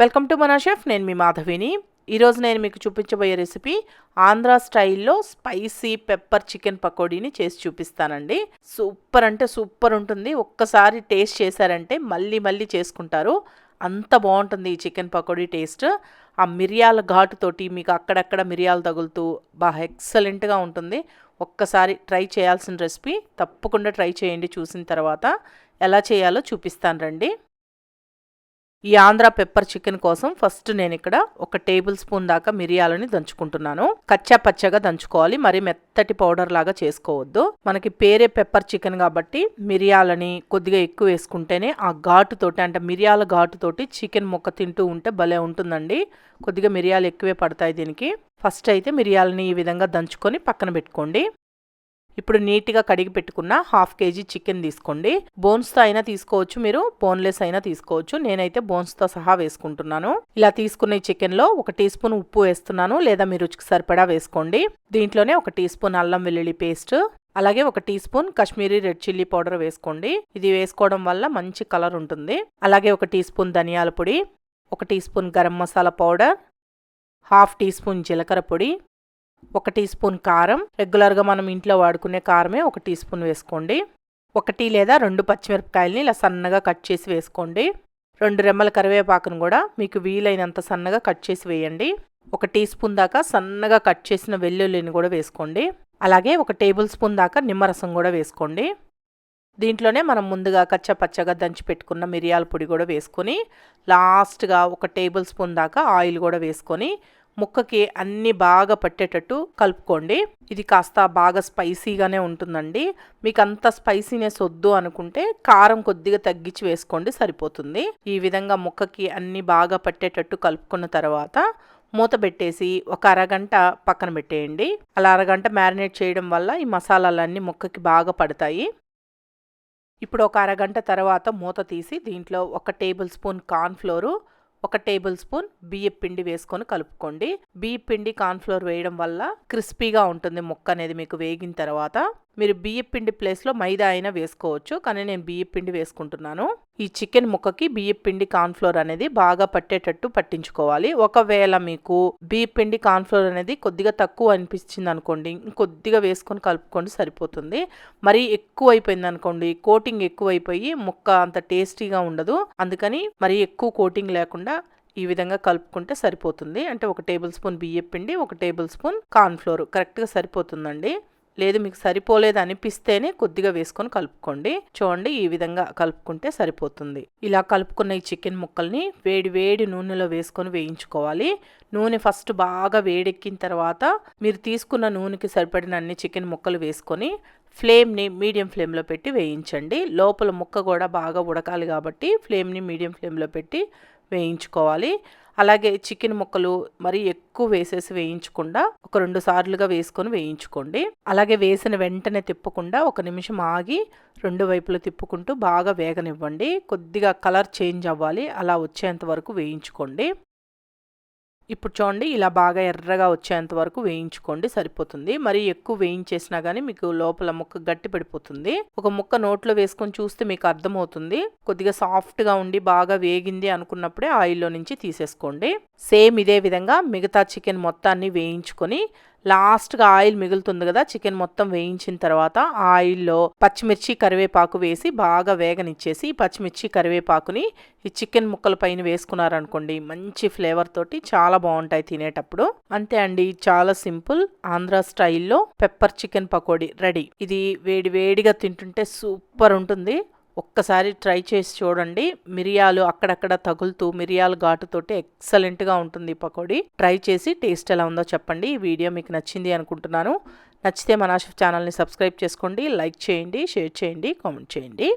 Welcome to మన chef నేను మీ మాధవిని. ఈరోజు నేను మీకు చూపించబోయే రెసిపీ ఆంధ్ర స్టైల్లో స్పైసీ పెప్పర్ చికెన్ పకోడీని చేసి చూపిస్తానండి. సూపర్ అంటే సూపర్ ఉంటుంది. ఒక్కసారి టేస్ట్ చేశారంటే మళ్ళీ మళ్ళీ చేసుకుంటారు. అంత బాగుంటుంది ఈ చికెన్ పకోడీ టేస్ట్. ఆ మిరియాల ఘాటుతోటి మీకు అక్కడక్కడ మిరియాలు తగులుతూ బాగా ఎక్సలెంట్గా ఉంటుంది. ఒక్కసారి ట్రై చేయాల్సిన రెసిపీ తప్పకుండా ట్రై చేయండి చూసిన తర్వాత. ఎలా చేయాలో చూపిస్తాను రండి. ఈ ఆంధ్ర పెప్పర్ చికెన్ కోసం ఫస్ట్ నేను ఇక్కడ ఒక టేబుల్ స్పూన్ దాకా మిరియాలని దంచుకుంటున్నాను. కచ్చా పచ్చగా దంచుకోవాలి. మరి మెత్తటి పౌడర్ లాగా చేసుకోవద్దు. మనకి పేరే పెప్పర్ చికెన్ కాబట్టి మిరియాలని కొద్దిగా ఎక్కువ వేసుకుంటేనే ఆ ఘాటుతోటి అంటే మిరియాల ఘాటుతోటి చికెన్ ముక్క తింటూ ఉంటే భలే ఉంటుందండి. కొద్దిగా మిరియాలు ఎక్కువే పడతాయి దీనికి. ఫస్ట్ అయితే మిరియాలని ఈ విధంగా దంచుకొని పక్కన పెట్టుకోండి. ఇప్పుడు నీట్గా కడిగి పెట్టుకున్న హాఫ్ కేజీ చికెన్ తీసుకోండి. బోన్స్తో అయినా తీసుకోవచ్చు మీరు బోన్లెస్ అయినా తీసుకోవచ్చు. నేనైతే బోన్స్తో సహా వేసుకుంటున్నాను. ఇలా తీసుకున్న ఈ చికెన్లో ఒక టీ స్పూన్ ఉప్పు వేస్తున్నాను లేదా మీ రుచికి సరిపడా వేసుకోండి. దీంట్లోనే ఒక టీ స్పూన్ అల్లం వెల్లుల్లి పేస్ట్ అలాగే ఒక teaspoon Kashmiri red chilli powder వేసుకోండి. ఇది వేసుకోవడం వల్ల మంచి కలర్ ఉంటుంది. అలాగే ఒక టీ స్పూన్ ధనియాల పొడి ఒక teaspoon garam masala powder half teaspoon జీలకర్ర పొడి ఒక టీ స్పూన్ కారం. రెగ్యులర్గా మనం ఇంట్లో వాడుకునే కారమే ఒక టీ స్పూన్ వేసుకోండి. ఒకటి లేదా రెండు పచ్చిమిరపకాయలని ఇలా సన్నగా కట్ చేసి వేసుకోండి. రెండు రెమ్మల కరివేపాకును కూడా మీకు వీలైనంత సన్నగా కట్ చేసి వేయండి. ఒక టీ స్పూన్ దాకా సన్నగా కట్ చేసిన వెల్లుల్లిని కూడా వేసుకోండి. అలాగే ఒక టేబుల్ స్పూన్ దాకా నిమ్మరసం కూడా వేసుకోండి. దీంట్లోనే మనం ముందుగా కచ్చా పచ్చగా దంచి పెట్టుకున్న మిరియాల పొడి కూడా వేసుకొని లాస్ట్గా ఒక టేబుల్ స్పూన్ దాకా ఆయిల్ కూడా వేసుకొని ముక్కకి అన్ని బాగా పట్టేటట్టు కలుపుకోండి. ఇది కాస్త బాగా స్పైసీగానే ఉంటుందండి. మీకు అంత స్పైసీనెస్ వద్దు అనుకుంటే కారం కొద్దిగా తగ్గించి వేసుకోండి సరిపోతుంది. ఈ విధంగా ముక్కకి అన్నీ బాగా పట్టేటట్టు కలుపుకున్న తర్వాత మూత పెట్టేసి ఒక అరగంట పక్కన పెట్టేయండి. అలా అరగంట మ్యారినేట్ చేయడం వల్ల ఈ మసాలాలన్నీ ముక్కకి బాగా పడతాయి. ఇప్పుడు ఒక అరగంట తర్వాత మూత తీసి దీంట్లో ఒక టేబుల్ స్పూన్ కార్న్ఫ్లోరు ఒక టేబుల్ స్పూన్ బియ్య పిండి వేసుకొని కలుపుకోండి. బియ్య పిండి కార్న్ఫ్లోర్ వేయడం వల్ల క్రిస్పీగా ఉంటుంది ముక్క అనేది మీకు వేగిన తర్వాత. మీరు బియ్యపిండి ప్లేస్లో మైదా అయినా వేసుకోవచ్చు. కానీ నేను బియ్యపిండి వేసుకుంటున్నాను. ఈ చికెన్ ముక్కకి బియ్యపిండి పిండి కార్న్ఫ్లోర్ అనేది బాగా పట్టేటట్టు పట్టించుకోవాలి. ఒకవేళ మీకు బియ్యపిండి పిండి కార్న్ఫ్లోర్ అనేది కొద్దిగా తక్కువ అనిపించింది అనుకోండి ఇంకొద్దిగా వేసుకొని కలుపుకోండి సరిపోతుంది. మరి ఎక్కువ అయిపోయింది అనుకోండి కోటింగ్ ఎక్కువైపోయి ముక్క అంత టేస్టీగా ఉండదు. అందుకని మరి ఎక్కువ కోటింగ్ లేకుండా ఈ విధంగా కలుపుకుంటే సరిపోతుంది. అంటే ఒక టేబుల్ స్పూన్ బియ్యపిండి ఒక టేబుల్ స్పూన్ కార్న్ఫ్లోర్. కరెక్ట్గా సరిపోతుందండి. లేదు మీకు సరిపోలేదు అనిపిస్తేనే కొద్దిగా వేసుకొని కలుపుకోండి. చూడండి ఈ విధంగా కలుపుకుంటే సరిపోతుంది. ఇలా కలుపుకున్న ఈ చికెన్ ముక్కల్ని వేడి వేడి నూనెలో వేసుకొని వేయించుకోవాలి. నూనె ఫస్ట్ బాగా వేడెక్కిన తర్వాత మీరు తీసుకున్న నూనెకి సరిపడిన అన్ని చికెన్ ముక్కలు వేసుకొని ఫ్లేమ్ని మీడియం ఫ్లేమ్లో పెట్టి వేయించండి. లోపల ముక్క కూడా బాగా ఉడకాలి కాబట్టి ఫ్లేమ్ని మీడియం ఫ్లేమ్లో పెట్టి వేయించుకోవాలి. అలాగే చికెన్ ముక్కలు మరి ఎక్కువ వేసేసి వేయించకుండా ఒక రెండు సార్లుగా వేసుకొని వేయించుకోండి. అలాగే వేసిన వెంటనే తిప్పకుండా ఒక నిమిషం ఆగి రెండు వైపులు తిప్పుకుంటూ బాగా వేగనివ్వండి. కొద్దిగా కలర్ చేంజ్ అవ్వాలి. అలా వచ్చేంత వరకు వేయించుకోండి. ఇప్పుడు చూడండి ఇలా బాగా ఎర్రగా వచ్చేంత వరకు వేయించుకోండి సరిపోతుంది. మరి ఎక్కువ వేయించేసినా కానీ మీకు లోపల ముక్క గట్టి పడిపోతుంది. ఒక ముక్క నోట్లో వేసుకొని చూస్తే మీకు అర్థమవుతుంది. కొద్దిగా సాఫ్ట్గా ఉండి బాగా వేగింది అనుకున్నప్పుడే ఆయిల్లో నుంచి తీసేసుకోండి. సేమ్ ఇదే విధంగా మిగతా చికెన్ మొత్తాన్ని వేయించుకొని లాస్ట్గా ఆయిల్ మిగులుతుంది కదా చికెన్ మొత్తం వేయించిన తర్వాత ఆయిల్లో పచ్చిమిర్చి కరివేపాకు వేసి బాగా వేగనిచ్చేసి పచ్చిమిర్చి కరివేపాకుని ఈ చికెన్ ముక్కల పైన వేసుకున్నారనుకోండి మంచి ఫ్లేవర్ తోటి చాలా బాగుంటాయి తినేటప్పుడు. అంతే అండి చాలా సింపుల్ ఆంధ్ర స్టైల్లో పెప్పర్ చికెన్ పకోడీ రెడీ. ఇది వేడి వేడిగా తింటుంటే సూపర్ ఉంటుంది. ఒక్కసారి ట్రై చేసి చూడండి. మిరియాలు అక్కడక్కడ తగులుతూ మిరియాలు ఘాటుతోటి ఎక్సలెంట్గా ఉంటుంది ఈ పకోడీ. ట్రై చేసి టేస్ట్ ఎలా ఉందో చెప్పండి. ఈ వీడియో మీకు నచ్చింది అనుకుంటున్నాను. నచ్చితే మన ఛానల్ని సబ్స్క్రైబ్ చేసుకోండి లైక్ చేయండి షేర్ చేయండి కామెంట్ చేయండి.